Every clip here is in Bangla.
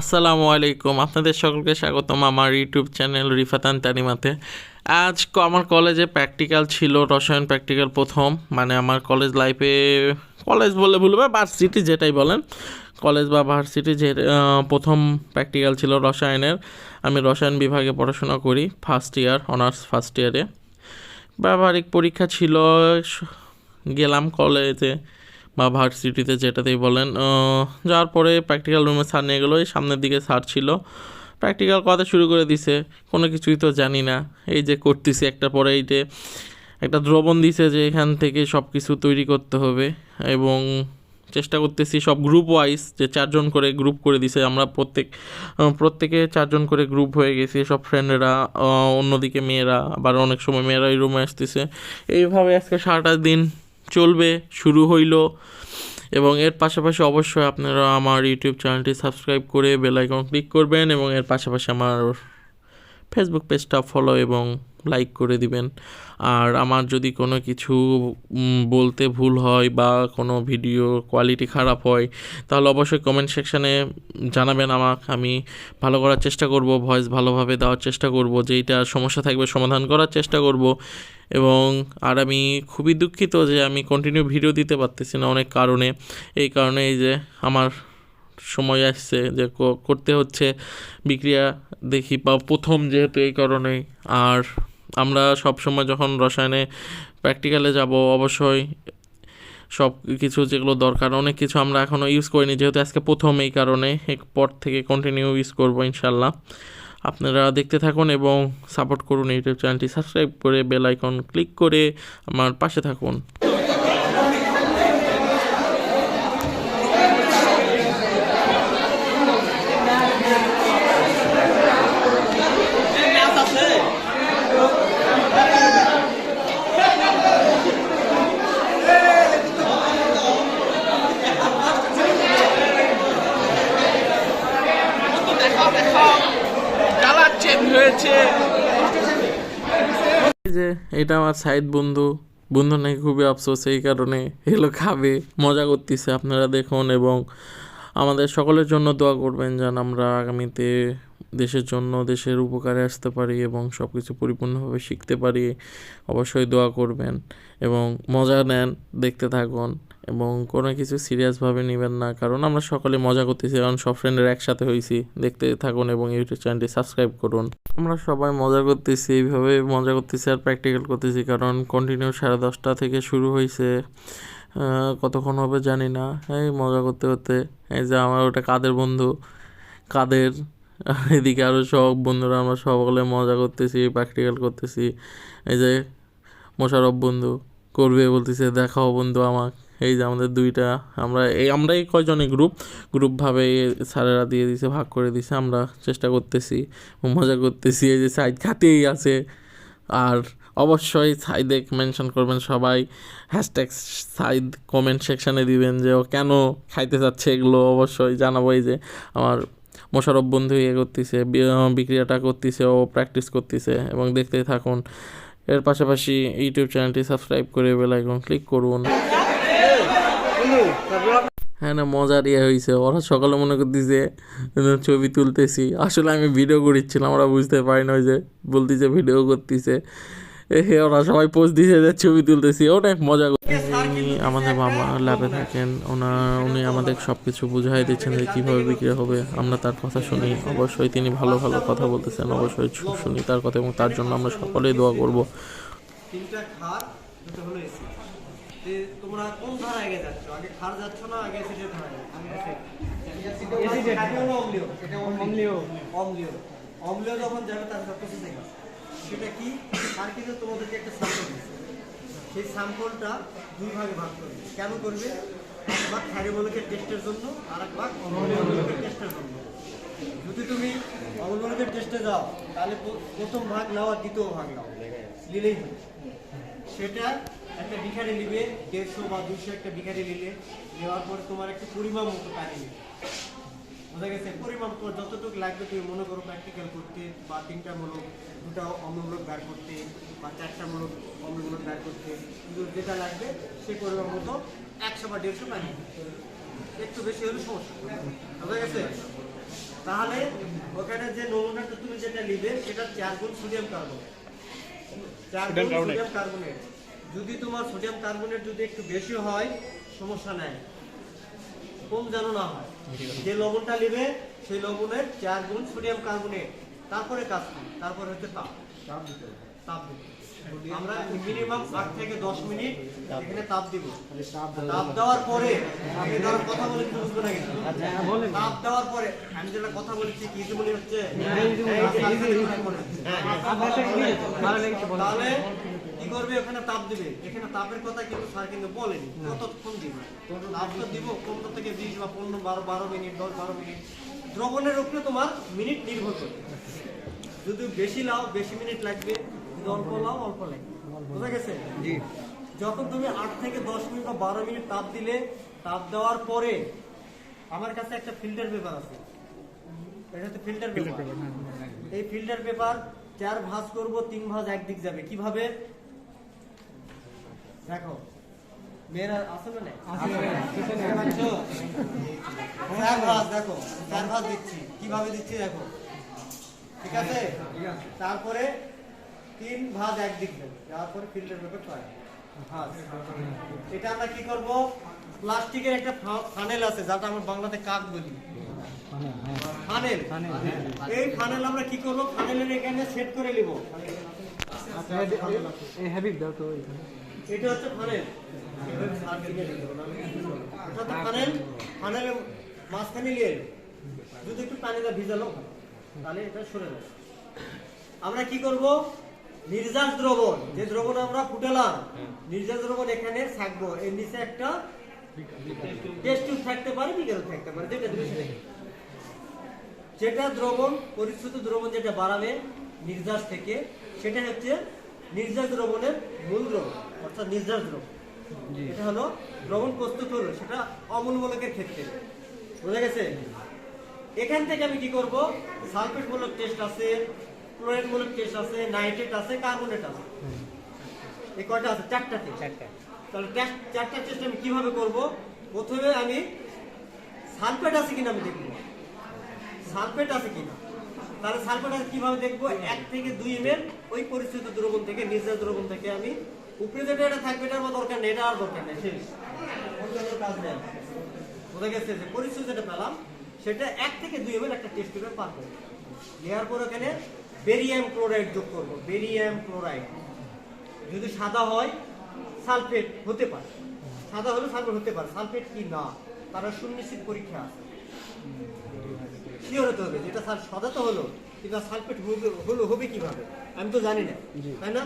আসসালামু আলাইকুম। আপনাদের সকলকে স্বাগতম আমার ইউটিউব চ্যানেল রিফাতান তানিমাতে আজ আমার কলেজে প্র্যাকটিক্যাল ছিল, রসায়ন প্র্যাকটিক্যাল প্রথম। মানে আমার কলেজ লাইফে, কলেজ বলে ভুলবে ভার্সিটি যেটাই বলেন, কলেজ বা ভার্সিটি যে প্রথম প্র্যাকটিক্যাল ছিল রসায়নের। আমি রসায়ন বিভাগে পড়াশোনা করি ফার্স্ট ইয়ার অনার্স ফার্স্ট ইয়ারে ব্যবহারিক পরীক্ষা ছিল গেলাম কলেজে। বা ভার্সিটিতে যেটাতেই বলেন যাওয়ার পরে প্র্যাকটিক্যাল রুমে স্যার নিয়ে গেলো, এই সামনের দিকে স্যার ছিল। প্র্যাকটিক্যাল কথা শুরু করে দিছে, কোনো কিছুই তো জানি না। এই যে করতেছি একটা পরে এই যে একটা দ্রবণ দিছে যে এখান থেকে সব কিছু তৈরি করতে হবে এবং চেষ্টা করতেছি সব গ্রুপ ওয়াইজ যে চারজন করে গ্রুপ করে দিছে। আমরা প্রত্যেক প্রত্যেকে চারজন করে গ্রুপ হয়ে গেছি, সব ফ্রেন্ডেরা অন্যদিকে মেয়েরা, আবার অনেক সময় মেয়েরা এই রুমে আসতেছে। এইভাবে আজকে সারাটা দিন চলবে, শুরু হইল। এবং এর পাশাপাশি অবশ্যই আপনারা আমার ইউটিউব চ্যানেলটি সাবস্ক্রাইব করে বেলাইকন ক্লিক করবেন এবং এর পাশাপাশি আমার ফেসবুক পেজটা ফলো এবং লাইক করে দিবেন। আর আমার যদি কোনো কিছু বলতে ভুল হয় বা কোনো ভিডিও কোয়ালিটি খারাপ হয়, তাহলে অবশ্যই কমেন্ট সেকশানে জানাবেন আমাকে। আমি ভালো করার চেষ্টা করব ভয়েস ভালোভাবে দেওয়ার চেষ্টা করব, যেইটা সমস্যা থাকবে সমাধান করার চেষ্টা করব। এবং, আর আমি খুবই দুঃখিত যে আমি কন্টিনিউ ভিডিও দিতে পারতেছি না অনেক কারণে। এই কারণে এই যে আমার সময় আসছে যে করতে হচ্ছে। বিক্রিয়া দেখি বা প্রথম যেহেতু এই কারণেই। আর আমরা সব সময় যখন রসায়নে প্র্যাকটিক্যালে যাব, অবশ্যই সব কিছু যেগুলো দরকার, অনেক কিছু আমরা এখনও ইউজ করিনি। যেহেতু আজকে প্রথম এই কারণে পর থেকে কন্টিনিউ ইউজ করব ইনশাল্লাহ আপনারা দেখতে থাকুন এবং সাপোর্ট করুন ইউটিউব চ্যানেলটি। সাবস্ক্রাইব করে বেল আইকন ক্লিক করে আমার পাশে থাকুন কালার চেঞ্জ হয়েছে এই যে এটা আমার সাইড বন্ধু। বন্ধু নাকি খুবই আফসোস, এই কারণে এগুলো খাবে। মজা করতেছে আপনারা দেখুন এবং আমাদের সকলের জন্য দোয়া করবেন যেন আমরা আগামীতে দেশের জন্য দেশের উপকারে আসতে পারি এবং সব কিছু পরিপূর্ণভাবে শিখতে পারি। অবশ্যই দোয়া করবেন এবং মজা নেন, দেখতে থাকুন। এবং কোনো কিছু সিরিয়াসভাবে নেবেন না, কারণ আমরা সকলে মজা করতেছি কারণ সব ফ্রেন্ডের একসাথে হয়েছি দেখতে থাকুন এবং ইউটিউব চ্যানেলটি সাবস্ক্রাইব করুন। আমরা সবাই মজা করতেছি, এইভাবে মজা করতেছি আর প্র্যাকটিক্যাল করতেছি, কারণ কন্টিনিউ সাড়ে দশটা থেকে শুরু হয়েছে কতক্ষণ হবে জানি না। এই মজা করতে করতে, এই যে আমার ওটা কাদের বন্ধু? কাদের? এদিকে আরও সব বন্ধুরা, আমরা সকলে মজা করতেছি প্র্যাকটিক্যাল করতেছি। এই যে মোশারফ বন্ধু, করবে বলতেছে, দেখাও বন্ধু আমাক। এই যে আমাদের দুইটা, আমরা এই, আমরাই কয়জনে গ্রুপ গ্রুপভাবে স্যারেরা দিয়ে দিছে, ভাগ করে দিছে, আমরা চেষ্টা করতেছি, মজা করতেছি, এই যে সাইড খাতেই আছে। আর অবশ্যই সাইদে মেনশন করবেন সবাই হ্যাশট্যাগ সাইদ কমেন্ট সেকশানে দিবেন যে ও কেন খাইতে চাচ্ছে এগুলো, অবশ্যই জানাব এই যে আমার মোশারফ বন্ধু ইয়ে করতেছে বিক্রিয়াটা করতেছে, ও প্র্যাকটিস করতেছে, এবং দেখতেই থাকুন। এর পাশাপাশি ইউটিউব চ্যানেলটি সাবস্ক্রাইব করে বেল আইকন ক্লিক করুন। হ্যাঁ না মজার ইয়ে হয়েছে ওরা সকালে মনে করতেছে ছবি তুলতেছি। আসলে আমি ভিডিও করেছিলাম ওরা বুঝতে পারি না যে বলতেছে ভিডিও করতেছে। এ হে, ওরা সবাই পোস্ট দিছে যে ছবি তুলতেছি। অনেক মজা করতেছি আমাদের মামা ল্যাবে থাকেন। ওনার উনি আমাদের সব কিছু বুঝাই দিচ্ছেন যে কীভাবে বিক্রি হবে। আমরা তার কথা শুনি। অবশ্যই তিনি ভালো ভালো কথা বলতেছেন। অবশ্যই শুনি তার কথা এবং তার জন্য আমরা সকলেই দোয়া করব। তিনটা হলো তে তোমরা কোন ধারা আগে যাচ্ছ? আগে খার যাচ্ছ না আগে এসিডের ধারা অম্লীয়। সেটা অম্লীয়। যখন যাবে তার প্রসেসিং আছে। সেটা কি? তার কিন্তু তোমাদেরকে একটা স্যাম্পল দিচ্ছে সেই স্যাম্পলটা দুই ভাগে ভাগ করবে। কেন করবে? এক ভাগ থাইরোমোলিকের টেস্টের জন্য আর এক ভাগ অম্লীয় টেস্টের জন্য। যদি তুমি অম্লমূলকের টেস্টে যাও তাহলে প্রথম ভাগ নাও আর দ্বিতীয় ভাগ নাও। নিলেই সেটা একটা বিখারি নিবে দেড়শো বা দুশো একটা বিখারি নিলে নেওয়ার পরে তোমার একটা পরিমাণ মতো পানি নিবে। বোঝা গেছে? পরিমাণ তোমার যতটুকু লাগবে তুমি মনে করো প্র্যাকটিক্যাল করতে বা তিনটা মূলক দুটা অম্লমূলক বের করতে বা চারটা মূলক অম্লমূলক বের করতে কিন্তু যেটা লাগবে সেই পরিমাণ মতো একশো বা দেড়শো পানি একটু বেশি হলে সমস্যা বোঝা গেছে? তাহলে ওখানে যে নমুনাটা তুমি যেটা নিবে সেটা চার গুণ সোডিয়াম কার্বনেট চার গুণ সোডিয়াম কার্বনেট যদি তোমার সোডিয়াম কার্বনেট যদি একটু বেশি হয় সমস্যা নাই। কম যেন না হয়। যে লবণটা নেবে সেই লবণের চার গুণ সোডিয়াম কার্বনেট। তারপরে কাজ কি তারপরে হচ্ছে তাপ। তাপ দিতে আমরা মিনিমাম আট থেকে দশ মিনিট এখানে তাপ দিব। তাপ দেওয়ার পরে আমি ধরো কথা বলে বুঝব না কিন্তু। তাপ দেওয়ার পরে আমি যেটা কথা বলেছি কি মনে হচ্ছে? তাহলে কি করবে ওখানে তাপ দিবে। এখানে তাপের কথা কিন্তু স্যার কিন্তু বলেনি। কতক্ষণ দিবে? তাপ তো দিব পনেরো থেকে বিশ বা পনেরো বারো বারো মিনিট দশ বারো মিনিট। দ্রবণের উপরে তোমার মিনিট নির্ভর করবে যদি বেশি লাও বেশি মিনিট লাগবে। যদি অল্প লাও অল্প লাগবে। বুঝা গেছে? জি। যখন তুমি আট থেকে দশ মিনিট বা বারো মিনিট তাপ দিলে তাপ দেওয়ার পরে আমার কাছে একটা ফিল্টার পেপার আছে। এটা হচ্ছে ফিল্টার পেপার এই ফিল্টার পেপার চার ভাঁজ করব তিন ভাঁজ একদিক যাবে। কীভাবে? দেখো মেয়েরা আছে না নাই? দেখছ? চার ভাঁজ দেখো চার ভাঁজ দিচ্ছি। কীভাবে দিচ্ছি দেখো? ঠিক আছে? তারপরে তিন ভাঁজ একদিক যাবে তারপরে ফিল্টার পেপার ছয় এটা আমরা কি করব? প্লাস্টিকের একটা ফানেল আছে যেটা আমরা বাংলাতে কাক বলি। ফানেল এই ফানেল আমরা কি করব? ফানেলের এখানে সেট করে নিব। এটা হচ্ছে ফানেল এটা হচ্ছে ফানেল ফানেলের মাঝখানে নিয়ে যদি একটু পানিটা ভিজালো, তাহলে এটা সরে যাবে। আমরা কি করব? নির্যাস দ্রবণ। যে দ্রবণ আমরা ফুটালাম, নির্যাস দ্রবণ এখানে থাকব। এর নিচে একটা টেস্ট থাকতে পারে, বিকেল থাকতে পারে, যেটা সেটা যেটা দ্রবণ, পরিশ্রুত দ্রবণ যেটা বাড়াবে নির্যাস থেকে, সেটা হচ্ছে নির্যাস দ্রবণের মূল দ্রবণ। অর্থাৎ নির্যাস দ্রবণ এটা হলো দ্রবণ প্রস্তুত হলো সেটা অমূলমূলকের ক্ষেত্রে। বোঝা গেছে? এখান থেকে আমি কি করব? সালফেট মূলক টেস্ট আছে ক্লোরাইড মূলক টেস্ট আছে নাইট্রেট আছে কার্বনেট আছে। এই কয়টা আছে? চারটা টেস্ট তাহলে টেস্ট চারটা টেস্ট আমি কীভাবে করব? প্রথমে আমি সালফেট আছে কিনা আমি দেখব। সালফেট আছে কিনা? তাহলে সালফেট আছে কীভাবে দেখব? এক থেকে দুই এমএল ওই পরিচিত দ্রবণ থেকে নিজের দ্রবণ থেকে আমি উপরে যেটা এটা থাকবে এটার আমার দরকার নেই এটা আর দরকার নেই শেষ। কাজ নেই। বোঝা গেছে যে পরিচয় যেটা পেলাম সেটা এক থেকে দুই এমএল একটা টেস্ট টিউবে পার করব। দেওয়ার পর ওখানে বেরিয়াম ক্লোরাইড যোগ করব বেরিয়াম ক্লোরাইড যদি সাদা হয় সালফেট হতে পারে। সাদা হলে সালফেট হতে পারে। সালফেট কি না? তারা সুনিশ্চিত পরীক্ষা আছে। শিওর হতে হবে যেটা স্যার সাদা তো হলো কিন্তু সালফেট হলো হবে কীভাবে? আমি তো জানি না। তাই না?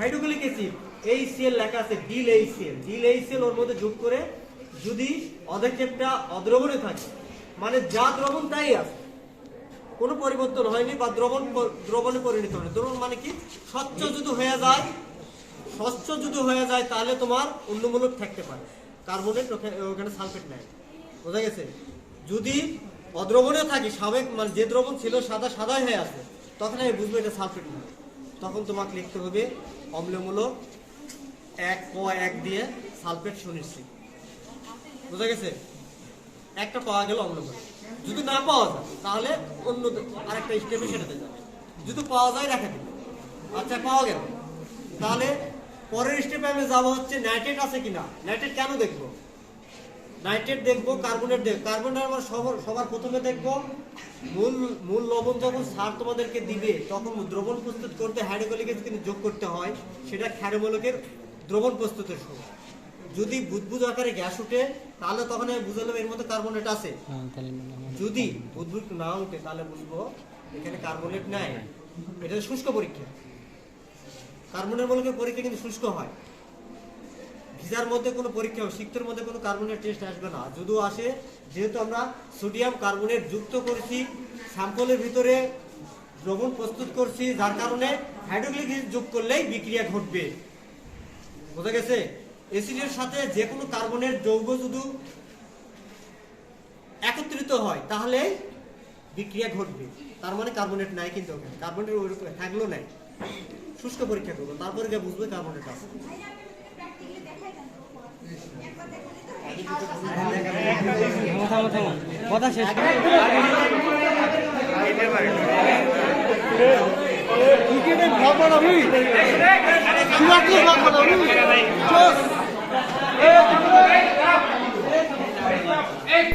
হাইড্রোক্লিক অ্যাসিড এই সেল লেখা আছে ডিল এই সেল ডিল এই সেল ওর মধ্যে যোগ করে যদি অধক্ষেপটা অদ্রবণে থাকে মানে যা দ্রবণ তাই আছে, কোনো পরিবর্তন হয়নি বা দ্রবণ দ্রবণে পরিণত হয়নি। দ্রবণ মানে কি? স্বচ্ছ যদি হয়ে যায়, স্বচ্ছ যদি হয়ে যায়, তাহলে তোমার অন্যমূলক থাকতে পারে। কার্বনেট ওখানে সালফেট নেয় বোঝা গেছে? যদি অদ্রবণে থাকে, সাবেক মানে যে দ্রবণ ছিল সাদা, সাদাই হয়ে আছে তখন আমি বুঝব এটা সালফেট নয় তখন তোমাকে লিখতে হবে অম্লমূলক এক ক এক দিয়ে সালফেট সুনিশ্চিত। বোঝা গেছে? একটা পাওয়া গেল অম্লমূলক। যদি না পাওয়া যায়, তাহলে অন্য আরেকটা স্টেপে সেটাতে যাবে। যদি পাওয়া যায় দেখা দিবে। আচ্ছা পাওয়া গেল। তাহলে পরের স্টেপে আমি যাব হচ্ছে নাইট্রেট আছে কিনা? নাইট্রেট কেন দেখব? নাইট্রেট দেখব কার্বনেট দেখব কার্বনেট আমরা সবার সবার প্রথমে দেখব। মূল মূল লবণ যখন সার তোমাদেরকে দিবে তখন দ্রবণ প্রস্তুত করতে হাইড্রোক্লিক কিন্তু যোগ করতে হয়। সেটা ক্ষারমূলকের দ্রবণ প্রস্তুতের সময়। যদি বুদবুদ আকারে গ্যাস উঠে তাহলে তখন আমি বুঝলাম এর মধ্যে কার্বনেট আছে। যদি বুদবুদ না উঠে তাহলে বুঝব এখানে কার্বনেট নাই। এটা শুষ্ক পরীক্ষা। কার্বনের মূলকের পরীক্ষা কিন্তু শুষ্ক হয়। ভিজার মধ্যে কোনো পরীক্ষা হবে সিক্তের মধ্যে কোনো কার্বনের টেস্ট আসবে না। যদিও আসে, যেহেতু আমরা সোডিয়াম কার্বনেট যুক্ত করেছি স্যাম্পলের ভিতরে দ্রবণ প্রস্তুত করছি, যার কারণে হাইড্রোক্লিক যোগ করলেই বিক্রিয়া ঘটবে। বোঝা গেছে? অ্যাসিডের সাথে যে কোনো কার্বনের যৌগ যদি একত্রিত হয়, তাহলে বিক্রিয়া ঘটবে। তার মানে কার্বনেট নাই কিন্তু ওখানে। কার্বনেট থাকলেও নাই। শুষ্ক পরীক্ষা করব, তারপরে গিয়ে বুঝবে কার্বনেট আছে। কথা শেষ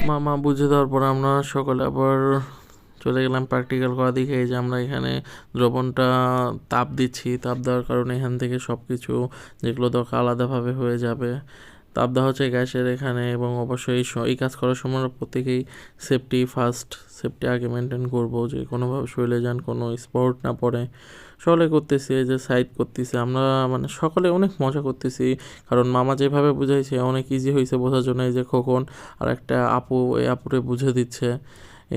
মামা বুঝে দেওয়ার পর আমরা সকলে আবার চলে গেলাম প্র্যাকটিক্যাল করা দিকে। যে আমরা এখানে দ্রবণটা তাপ দিচ্ছি, তাপ দেওয়ার কারণে এখান থেকে সব কিছু যেগুলো দরকার আলাদাভাবে হয়ে যাবে। তাপ দেওয়া হচ্ছে গ্যাসের এখানে এবং অবশ্যই এই কাজ করার সময় প্রত্যেকেই সেফটি ফার্স্ট সেফটি আগে মেনটেন করব যে কোনোভাবে শরীরে যান কোনো স্পট না পড়ে। সকলে করতেছি, এই যে সাইড করতেছি, আমরা মানে সকলে অনেক মজা করতেছি। কারণ মামা যেভাবে বুঝাইছে, অনেক ইজি হয়েছে বোঝার জন্য এই যে খোকন আর একটা আপু, এই আপুরে বুঝে দিচ্ছে।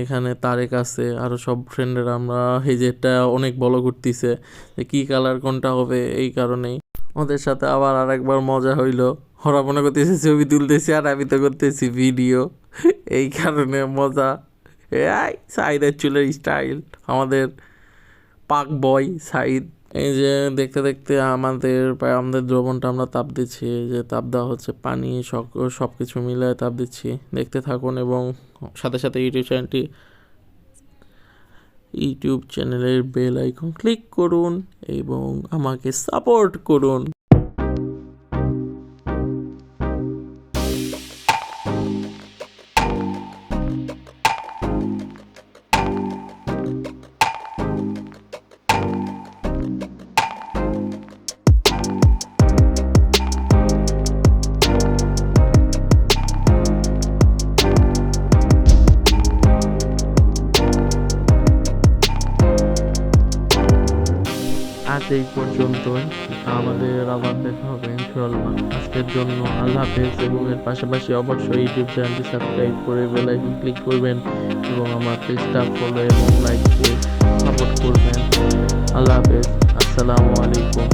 এখানে তারেক আছে আরও সব ফ্রেন্ডেরা আমরা, এই যে এটা অনেক বড় করতেছে যে কী কালার কোনটা হবে এই কারণেই। ওদের সাথে আবার আরেকবার মজা হইল। ওরা মনে করতেছে ছবি তুলতেছি আর আমি তো করতেছি ভিডিও এই কারণে মজা। এই সাইদের চুলের স্টাইল আমাদের পাক বয় সাইদ। এই যে দেখতে দেখতে আমাদের, প্রায় আমাদের দ্রবণটা আমরা তাপ দিচ্ছি। যে তাপ দেওয়া হচ্ছে, পানি সব সব কিছু মিলে তাপ দিচ্ছি। দেখতে থাকুন এবং সাথে সাথে ইউটিউব চ্যানেলটি ইউটিউব চ্যানেলের বেল আইকন ক্লিক করুন এবং আমাকে সাপোর্ট করুন। আজ পর্যন্ত আমাদের আবার দেখা হবে ইনশাল্লাহ আজকের জন্য আল্লাহ হাফেজ এবং এর পাশাপাশি অবশ্যই ইউটিউব চ্যানেলটি সাবস্ক্রাইব করে বেল আইকন ক্লিক করবেন এবং আমার পেজটা ফলো এবং লাইক দিয়ে সাপোর্ট করবেন। আল্লাহ হাফেজ, আসসালামু আলাইকুম।